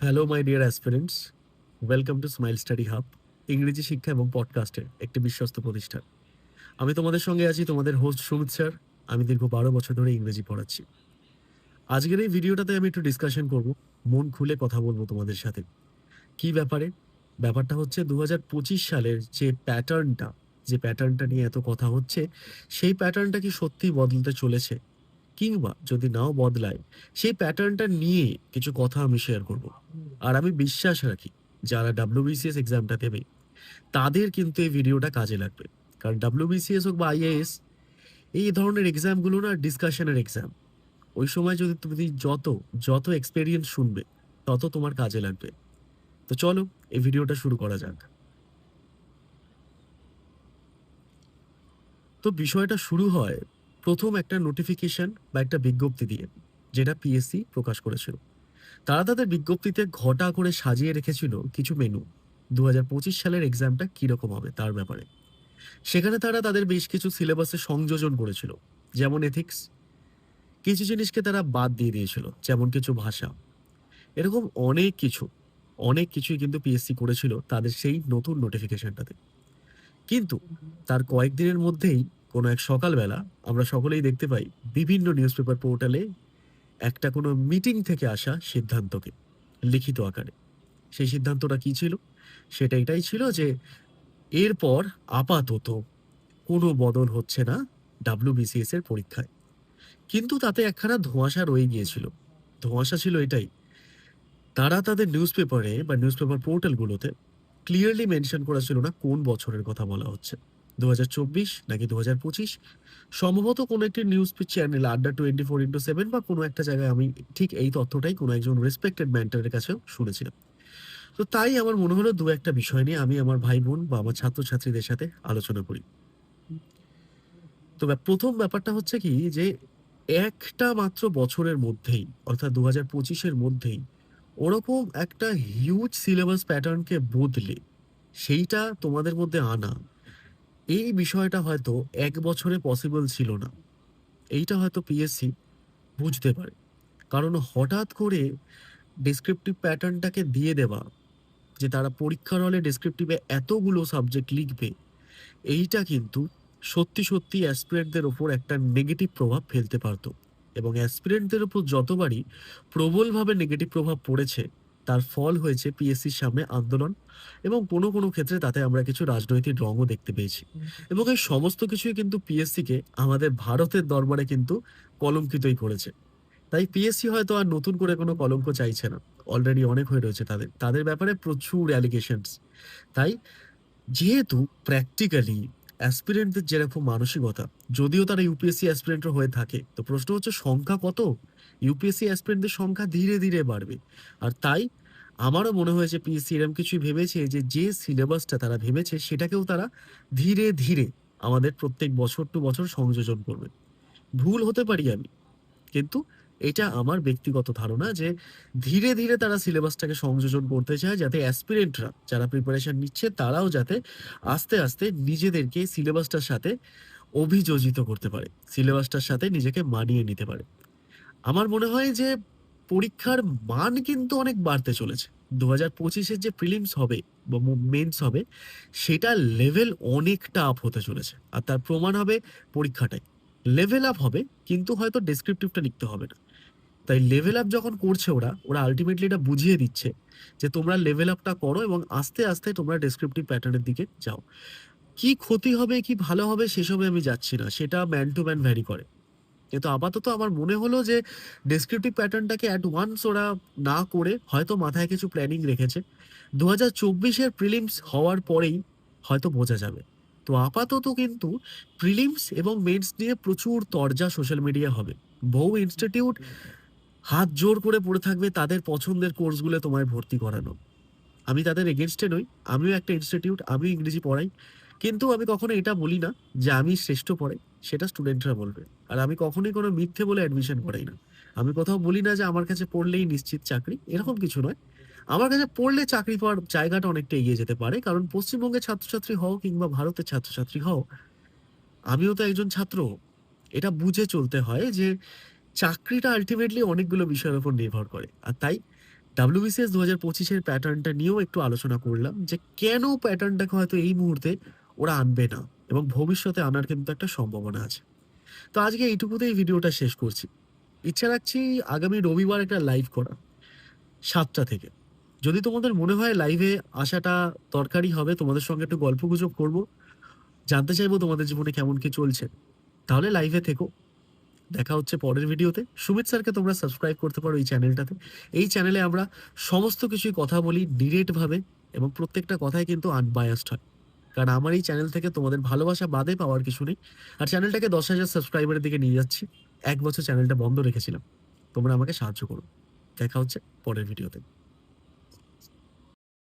Hello my dear aspirants welcome to Smile Study Hub ইংরেজি শিক্ষা এবং পডকাস্টের একটি বিশ্বস্ত প্রতিষ্ঠান। আমি তোমাদের সঙ্গে আছি তোমাদের হোস্ট সুমিত স্যার। আমি দীর্ঘ বারো বছর ধরে ইংরেজি পড়াচ্ছি। আজকের এই ভিডিওটাতে আমি একটু ডিসকাশন করব, মন খুলে কথা বলব তোমাদের সাথে। কি ব্যাপারে? ব্যাপারটা হচ্ছে দু হাজার পঁচিশ সালের যে প্যাটার্নটা যে প্যাটার্নটা নিয়ে এত কথা হচ্ছে, সেই প্যাটার্নটা কি সত্যিই বদলতে চলেছে? কিংবা যদি নাও বদলায়, সেই প্যাটার্নটা নিয়ে কিছু কথা আমি শেয়ার করব। আর আমি বিশ্বাস রাখি, যারা ডাব্লিউবিসিএস এক্সামটা দেবে তাদের কিন্তু এই ভিডিওটা কাজে লাগবে। কারণ ডাব্লিউবিসিএস হোক বা আইএএস এই ধরনের এক্সামগুলো না ডিসকাশনের এক্সাম ওই সময় যদি তুমি যত যত এক্সপেরিয়েন্স শুনবে, তত তোমার কাজে লাগবে। তো চলো, এই ভিডিওটা শুরু করা যাক। তো বিষয়টা শুরু হয় প্রথম একটা নোটিফিকেশন বা একটা বিজ্ঞপ্তি দিয়ে, যেটা পিএসসি প্রকাশ করেছিল। তারা তাদের বিজ্ঞপ্তিতে ঘটা করে সাজিয়ে রেখেছিল কিছু মেনু দু হাজার পঁচিশ সালের এক্সামটা কীরকম হবে তার ব্যাপারে। সেখানে তারা তাদের বেশ কিছু সিলেবাসে সংযোজন করেছিল, যেমন এথিক্স কিছু জিনিসকে তারা বাদ দিয়ে দিয়েছিল, যেমন কিছু ভাষা। এরকম অনেক কিছু, অনেক কিছুই কিন্তু পিএসসি করেছিল তাদের সেই নতুন নোটিফিকেশনটাতে কিন্তু তার কয়েকদিনের মধ্যেই কোনো এক সকালবেলা আমরা সকলেই দেখতে পাই বিভিন্ন নিউজ পেপার পোর্টালে একটা কোনো মিটিং থেকে আসা সিদ্ধান্তকে লিখিত আকারে। সেই সিদ্ধান্তটা কি ছিল? সেটা এটাই ছিল যে এরপর আপাতত কোনো বদল হচ্ছে না ডাব্লিউবিসিএস এর পরীক্ষায়। কিন্তু তাতে একখানা ধোঁয়াশা রয়ে গিয়েছিল। ধোঁয়াশা ছিল এটাই, তারা তাদের নিউজ পেপারে বা নিউজ পেপার পোর্টালগুলোতে ক্লিয়ারলি মেনশন করা ছিল না কোন বছরের কথা বলা হচ্ছে। নাকি দুহাজার পঁচিশ? সম্ভবত কোনো একটি নিউজ চ্যানেল আড্ডা টোয়েন্টি ফোর ইন্টু সেভেন বা কোনো একটা জায়গায় আমি ঠিক এই তথ্যটাই কোনো একজন রেসপেক্টেড ম্যান্টারের কাছেও শুনেছিলাম। তো তাই আমার মনে হলো দু একটা বিষয় নিয়ে আমি আমার ভাই বোন বা আমার ছাত্রছাত্রীদের সাথে আলোচনা করি। তো প্রথম ব্যাপারটা হচ্ছে কি যে একটা মাত্র বছরের মধ্যেই, অর্থাৎ দু হাজার পঁচিশের মধ্যেই ওরকম একটা হিউজ সিলেবাস প্যাটার্নকে বদলে সেইটা তোমাদের মধ্যে আনা এই বিষয়টা হয়তো এক বছরে পসিবল ছিল না। এইটা হয়তো পিএসসি বুঝতে পারে। কারণ হঠাৎ করে ডেসক্রিপটিভ প্যাটার্নটাকে দিয়ে দেওয়া, যে তারা পরীক্ষার হলে ডেসক্রিপটিভে এতগুলো সাবজেক্ট লিখবে, এইটা কিন্তু সত্যি সত্যি অ্যাসপিরেন্টদের ওপর একটা নেগেটিভ প্রভাব ফেলতে পারতো। এবং অ্যাসপিরেন্টদের ওপর যতবারই প্রবলভাবে নেগেটিভ প্রভাব পড়েছে তার ফল হয়েছে পিএসসির সামনে আন্দোলন এবং কোনো কোনো ক্ষেত্রে তাতে আমরা কিছু রাজনৈতিক রঙও দেখতে পেয়েছি। এবং এই সমস্ত কিছুই কিন্তু পিএসসিকে আমাদের ভারতের দরবারে কিন্তু কলঙ্কিতই করেছে। তাই পিএসসি হয়তো আর নতুন করে কোনো কলঙ্ক চাইছে না। অলরেডি অনেক হয়ে রয়েছে তাদের। তাদের ব্যাপারে প্রচুর অ্যালিগেশনস তাই যেহেতু প্র্যাকটিক্যালি অ্যাসপিরেন্টদের যেরকম মানসিকতা যদিও তারা ইউপিএসসি অ্যাসপিরেন্টও হয়ে থাকে তো প্রশ্ন হচ্ছে সংখ্যা কত? ইউপিএসসি অ্যাসপিরেন্টদের সংখ্যা ধীরে ধীরে বাড়বে। আর তাই আমারও মনে হয়েছে পিএসসি এরকম কিছুই ভেবেছে যে যে সিলেবাসটা তারা ভেবেছে সেটাকেও তারা ধীরে ধীরে আমাদের প্রত্যেক বছর টু বছর সংযোজন করবে। ভুল হতে পারি আমি, কিন্তু এটা আমার ব্যক্তিগত ধারণা যে, ধীরে ধীরে তারা সিলেবাসটাকে সংযোজন করতে চায় যাতে অ্যাসপিরেন্টরা যারা প্রিপারেশন নিচ্ছে তারাও যাতে আস্তে আস্তে নিজেদেরকে সিলেবাসটার সাথে অভিযোজিত করতে পারে, সিলেবাসটার সাথে নিজেকে মানিয়ে নিতে পারে। আমার মনে হয় যে পরীক্ষার মান কিন্তু অনেক বাড়তে চলেছে। দু হাজার পঁচিশের যে প্রিলিমস হবে বা মেন্স হবে, সেটা লেভেল অনেকটা আপ হতে চলেছে। আর তার প্রমাণ হবে পরীক্ষাটাই লেভেল আপ হবে, কিন্তু হয়তো ডেসক্রিপটিভটা লিখতে হবে না। তাই লেভেল আপ যখন করছে ওরা ওরা আলটিমেটলি এটা বুঝিয়ে দিচ্ছে যে তোমরা লেভেল আপটা করো এবং আস্তে আস্তে তোমরা ডেসক্রিপটিভ প্যাটার্নের দিকে যাও। কি ক্ষতি হবে, কি ভালো হবে, সেসবে আমি যাচ্ছি না। সেটা ম্যান টু ম্যান ভ্যারি করে। কিন্তু আপাতত আমার মনে হলো যে ডেসক্রিপটিভ প্যাটার্নটাকে অ্যাট ওয়ান্স ওরা না করে হয়তো মাথায় কিছু প্ল্যানিং রেখেছে। দু হাজার চব্বিশের প্রিলিমস হওয়ার পরেই হয়তো বোঝা যাবে। তো আপাতত কিন্তু প্রিলিমস এবং মেন্স নিয়ে প্রচুর তরজা সোশ্যাল মিডিয়া হবে। বহু ইনস্টিটিউট হাত জোর করে পড়ে থাকবে তাদের পছন্দের কোর্সগুলো তোমায় ভর্তি করানো। আমি তাদের এগেনস্টে নই, আমিও একটা ইনস্টিটিউট আমিও ইংরেজি পড়াই। কিন্তু আমি কখনো এটা বলি না যে আমি শ্রেষ্ঠ পড়াই, সেটা স্টুডেন্টরা বলবে। আর আমি কখনোই কোনো মিথ্যে বলে অ্যাডমিশন করাই না। আমি কোথাও বলি না যে আমার কাছে পড়লেই নিশ্চিত চাকরি, এরকম কিছু নয়। আমার কাছে পড়লে চাকরি পাওয়ার জায়গাটা অনেকটা এগিয়ে যেতে পারে, কারণ পশ্চিমবঙ্গের ছাত্রছাত্রী হও কিংবা ভারতের ছাত্রছাত্রী হও, আমিও তো একজন ছাত্র, এটা বুঝে চলতে হয় যে চাকরিটা আলটিমেটলি অনেকগুলো বিষয়ের উপর নির্ভর করে। আর তাই ডাব্লিউবিসিএস দু হাজার পঁচিশের প্যাটার্নটা নিয়েও একটু আলোচনা করলাম যে কেন প্যাটার্নটাকে হয়তো এই মুহূর্তে ওরা আনবে না এবং ভবিষ্যতে আনার কিন্তু একটা সম্ভাবনা আছে। তো আজকে এইটুকুতেই ভিডিওটা শেষ করছি। ইচ্ছা রাখছি আগামী রবিবার একটা লাইভ করা, সাতটা থেকে। যদি তোমাদের মনে হয় লাইভে আসাটা দরকারি হবে, তোমাদের সঙ্গে একটু গল্প গুজব করব, জানতে চাইব তোমাদের জীবনে কেমন কি চলছে, তাহলে লাইভে থেকো। দেখা হচ্ছে পরের ভিডিওতে। সুমিত স্যারকে তোমরা সাবস্ক্রাইব করতে পারো এই চ্যানেলটাতে এই চ্যানেলে আমরা সমস্ত কিছুই কথা বলি ডিরেক্টভাবে এবং প্রত্যেকটা কথাই কিন্তু আনবায়াসড হয়। কারণ আমার এই চ্যানেল থেকে তোমাদের ভালোবাসা বাদে পাওয়ার কিছু নেই। আর চ্যানেলটাকে দশ হাজার সাবস্ক্রাইবারের দিকে নিয়ে যাচ্ছি। এক বছর চ্যানেলটা বন্ধ রেখেছিলাম। তোমরা আমাকে সাহায্য করো। দেখা হচ্ছে পরের ভিডিওতে